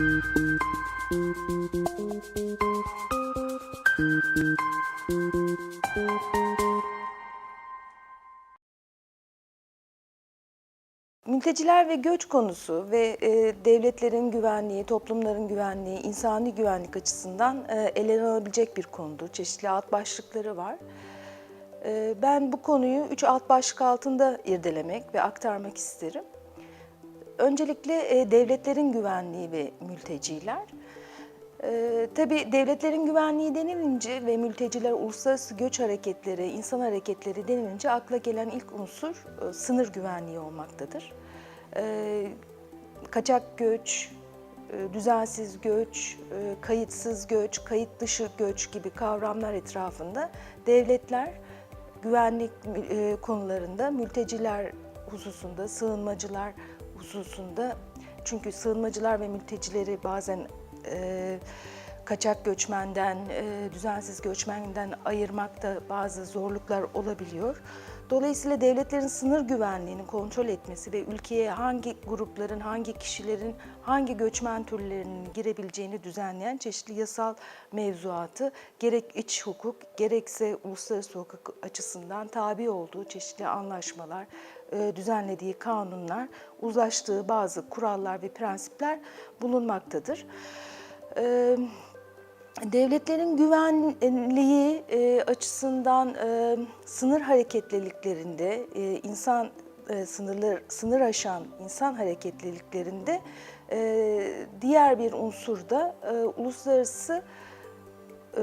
Mülteciler ve göç konusu ve e, devletlerin güvenliği, toplumların güvenliği, insani güvenlik açısından e, ele alınabilecek bir konudur. Çeşitli alt başlıkları var. E, ben bu konuyu üç alt başlık altında irdelemek ve aktarmak isterim. Öncelikle e, devletlerin güvenliği ve mülteciler. Ee, tabii devletlerin güvenliği denilince ve mülteciler, uluslararası göç hareketleri, insan hareketleri denilince akla gelen ilk unsur e, sınır güvenliği olmaktadır. Ee, kaçak göç, e, düzensiz göç, e, kayıtsız göç, kayıt dışı göç gibi kavramlar etrafında devletler güvenlik e, konularında mülteciler hususunda, sığınmacılar hususunda çünkü sığınmacılar ve mültecileri bazen e, kaçak göçmenden, e, düzensiz göçmenden ayırmakta bazı zorluklar olabiliyor. Dolayısıyla devletlerin sınır güvenliğini kontrol etmesi ve ülkeye hangi grupların, hangi kişilerin, hangi göçmen türlerinin girebileceğini düzenleyen çeşitli yasal mevzuatı gerek iç hukuk gerekse uluslararası hukuk açısından tabi olduğu çeşitli anlaşmalar, düzenlediği kanunlar, uzlaştığı bazı kurallar ve prensipler bulunmaktadır. E, Devletlerin güvenliği e, açısından e, sınır hareketliliklerinde, e, insan e, sınırlar sınır aşan insan hareketliliklerinde e, diğer bir unsur da e, uluslararası e,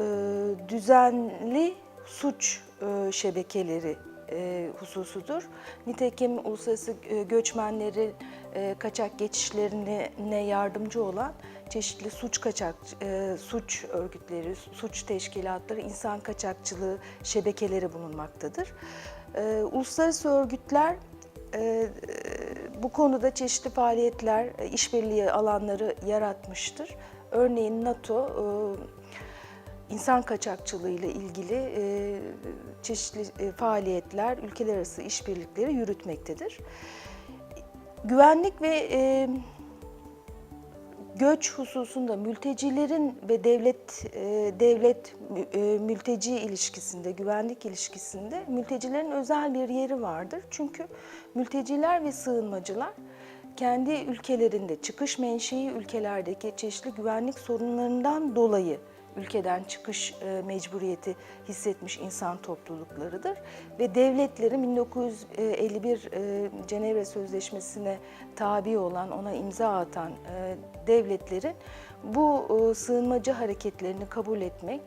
düzenli suç e, şebekeleri e, hususudur. Nitekim uluslararası e, göçmenlerin e, kaçak geçişlerine yardımcı olan çeşitli suç kaçak e, suç örgütleri, suç teşkilatları, insan kaçakçılığı şebekeleri bulunmaktadır. E, uluslararası örgütler e, bu konuda çeşitli faaliyetler, e, işbirliği alanları yaratmıştır. Örneğin NATO e, insan kaçakçılığı ile ilgili e, çeşitli e, faaliyetler, ülkeler arası işbirlikleri yürütmektedir. Güvenlik ve e, göç hususunda mültecilerin ve devlet e, devlet e, mülteci ilişkisinde, güvenlik ilişkisinde mültecilerin özel bir yeri vardır. Çünkü mülteciler ve sığınmacılar kendi ülkelerinde çıkış menşei ülkelerdeki çeşitli güvenlik sorunlarından dolayı ülkeden çıkış e, mecburiyeti hissetmiş insan topluluklarıdır. Ve devletlerin 1951 e, Cenevre Sözleşmesi'ne tabi olan, ona imza atan e, devletlerin bu sığınmacı hareketlerini kabul etmek,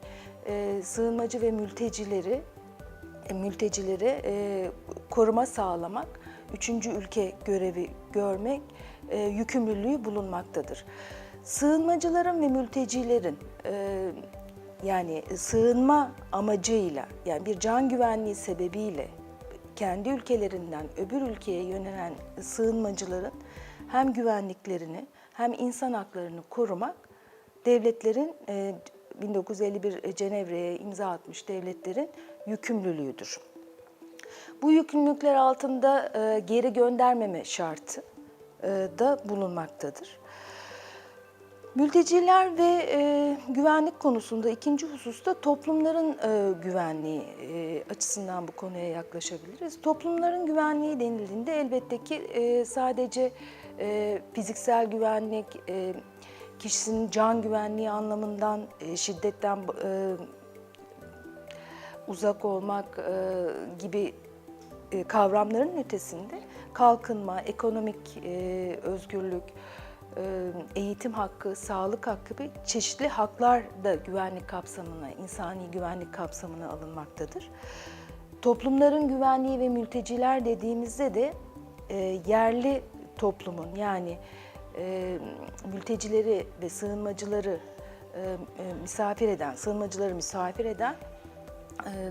sığınmacı ve mültecileri mültecilere e, koruma sağlamak, üçüncü ülke görevi görmek e, yükümlülüğü bulunmaktadır. Sığınmacıların ve mültecilerin e, yani sığınma amacıyla yani bir can güvenliği sebebiyle kendi ülkelerinden öbür ülkeye yönelen sığınmacıların hem güvenliklerini hem insan haklarını korumak devletlerin e, 1951 Cenevre'ye imza atmış devletlerin yükümlülüğüdür. Bu yükümlülükler altında e, geri göndermeme şartı e, da bulunmaktadır. Mülteciler ve e, güvenlik konusunda ikinci hususta toplumların e, güvenliği e, açısından bu konuya yaklaşabiliriz. Toplumların güvenliği denildiğinde elbette ki e, sadece e, fiziksel güvenlik, e, kişisinin can güvenliği anlamından e, şiddetten e, uzak olmak e, gibi e, kavramların ötesinde kalkınma, ekonomik e, özgürlük, eğitim hakkı, sağlık hakkı gibi çeşitli haklar da güvenlik kapsamına, insani güvenlik kapsamına alınmaktadır. Toplumların güvenliği ve mülteciler dediğimizde de e, yerli toplumun yani e, mültecileri ve sığınmacıları e, e, misafir eden, sığınmacıları misafir eden e,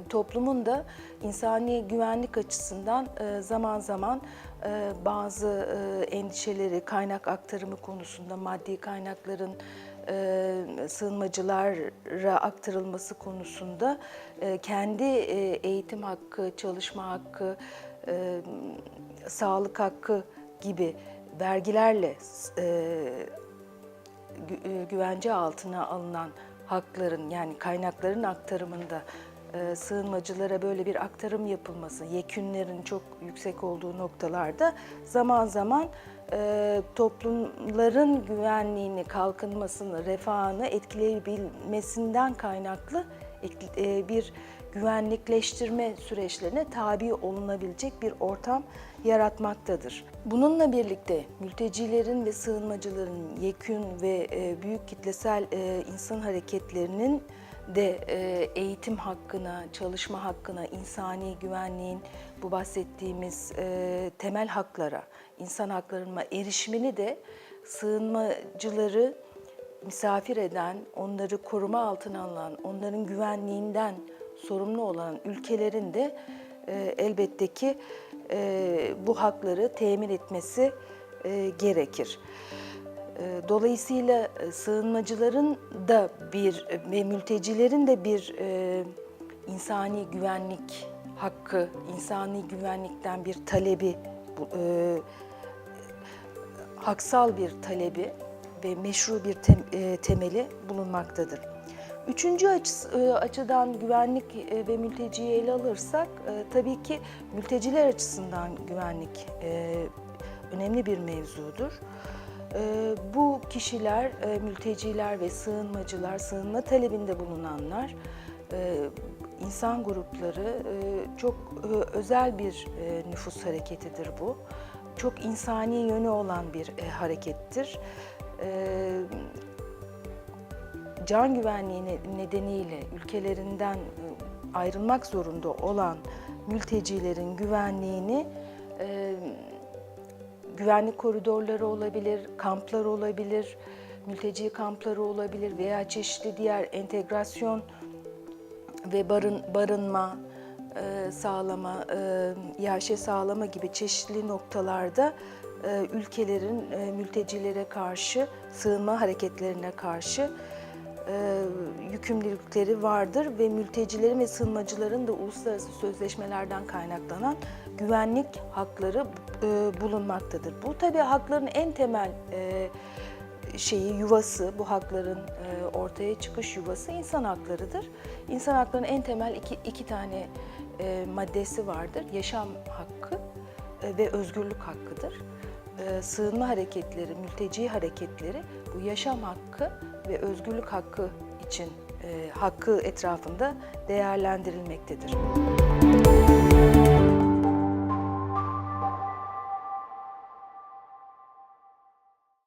toplumun da insani güvenlik açısından e, zaman zaman e, bazı e, endişeleri, kaynak aktarımı konusunda maddi kaynakların sığınmacılara aktarılması konusunda kendi eğitim hakkı, çalışma hakkı, sağlık hakkı gibi vergilerle gü- güvence altına alınan hakların yani kaynakların aktarımında e, sığınmacılara böyle bir aktarım yapılması, yekünlerin çok yüksek olduğu noktalarda zaman zaman e, toplumların güvenliğini, kalkınmasını, refahını etkileyebilmesinden kaynaklı e, bir güvenlikleştirme süreçlerine tabi olunabilecek bir ortam yaratmaktadır. Bununla birlikte mültecilerin ve sığınmacıların yekün ve büyük kitlesel insan hareketlerinin de e, eğitim hakkına, çalışma hakkına, insani güvenliğin bu bahsettiğimiz e, temel haklara, insan haklarına erişimini de sığınmacıları misafir eden, onları koruma altına alan, onların güvenliğinden sorumlu olan ülkelerin de e, elbette ki e, bu hakları temin etmesi e, gerekir. E, Dolayısıyla e, sığınmacıların da bir ve mültecilerin de bir e, insani güvenlik hakkı, insani güvenlikten bir talebi, e, haksal bir talebi ve meşru bir tem- e, temeli bulunmaktadır. Üçüncü e, açıdan güvenlik e, ve mülteciyi ele alırsak e, tabii ki mülteciler açısından güvenlik e, önemli bir mevzudur. E, Bu kişiler, e, mülteciler ve sığınmacılar, sığınma talebinde bulunanlar, e, insan grupları e, çok özel bir nüfus hareketidir bu. Çok insani yönü olan bir harekettir. Can güvenliği ne- nedeniyle ülkelerinden ayrılmak zorunda olan mültecilerin güvenliğini güvenlik koridorları olabilir, kamplar olabilir, mülteci kampları olabilir veya çeşitli diğer entegrasyon ve barın barınma e, sağlama, e, iaşe sağlama gibi çeşitli noktalarda e, ülkelerin e, mültecilere karşı, sığınma hareketlerine karşı e, yükümlülükleri vardır ve mültecilerin ve sığınmacıların da uluslararası sözleşmelerden kaynaklanan güvenlik hakları e, bulunmaktadır. Bu tabii hakların en temel e, şeyi yuvası, bu hakların e, ortaya çıkış yuvası insan haklarıdır. İnsan haklarının en temel iki, iki tane e, maddesi vardır. Yaşam hakkı e, ve özgürlük hakkıdır. E, sığınma hareketleri, mülteci hareketleri bu yaşam hakkı ve özgürlük hakkı için e, hakkı etrafında değerlendirilmektedir.